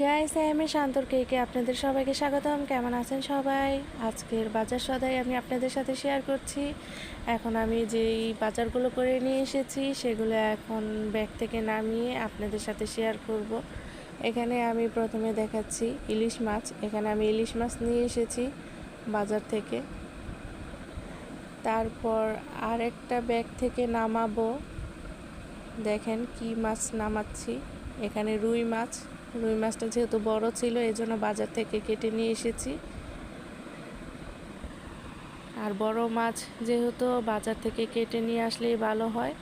Guys আমি শান্তর কেকে আপনাদের সবাইকে স্বাগতম। কেমন আছেন সবাই? আজকের বাজার সদাই আমি আপনাদের সাথে শেয়ার করছি। এখন আমি যেই বাজারগুলো করে নিয়ে এসেছি, সেগুলো এখন ব্যাগ থেকে নামিয়ে আপনাদের সাথে শেয়ার করব। এখানে আমি প্রথমে দেখাচ্ছি ইলিশ মাছ। এখানে আমি ইলিশ মাছ নিয়ে এসেছি বাজার থেকে। তারপর আরেকটা ব্যাগ থেকে নামাবো। দেখেন কি মাছ নামাচ্ছি। এখানে রুই মাছ। রুই মাছটা যেহেতু বড় ছিল, এই জন্য বাজার থেকে কেটে নিয়ে এসেছি। আর বড় মাছ যেহেতু বাজার থেকে কেটে নিয়ে আসলেই ভালো হয়।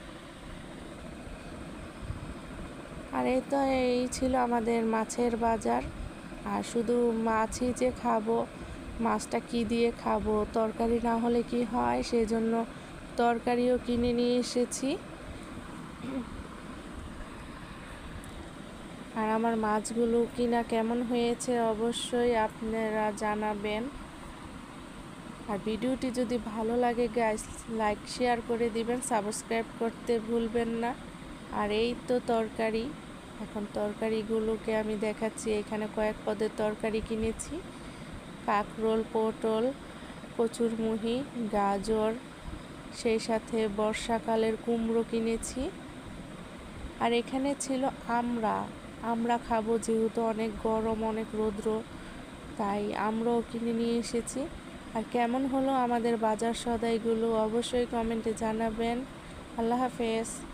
আর এই তো এই ছিল আমাদের মাছের বাজার। আর শুধু মাছই যে খাব, মাছটা কি দিয়ে খাব, তরকারি না হলে কি হয়, সেজন্য তরকারিও কিনে নিয়ে এসেছি। আর আমার মাছগুলো কিনা কেমন হয়েছে অবশ্যই আপনারা জানাবেন। আর ভিডিওটি যদি ভালো লাগে গাইস লাইক শেয়ার করে দিবেন সাবস্ক্রাইব করতে ভুলবেন না। আর এই তো তরকারি, এখন তরকারিগুলোকে আমি দেখাচ্ছি। এখানে কয়েক পদের তরকারি কিনেছি। কাকরোল, পটল কচুরমুহি গাজর, সেই সাথে বর্ষাকালের কুমড়ো কিনেছি। আর এখানে ছিল আমরা আমরা খাব যেহেতু অনেক গরম, অনেক রৌদ্র, তাই আমরাও কিনে নিয়ে এসেছি। আর কেমন হলো আমাদের বাজার সদাইগুলো অবশ্যই কমেন্টে জানাবেন। আল্লাহ হাফেজ।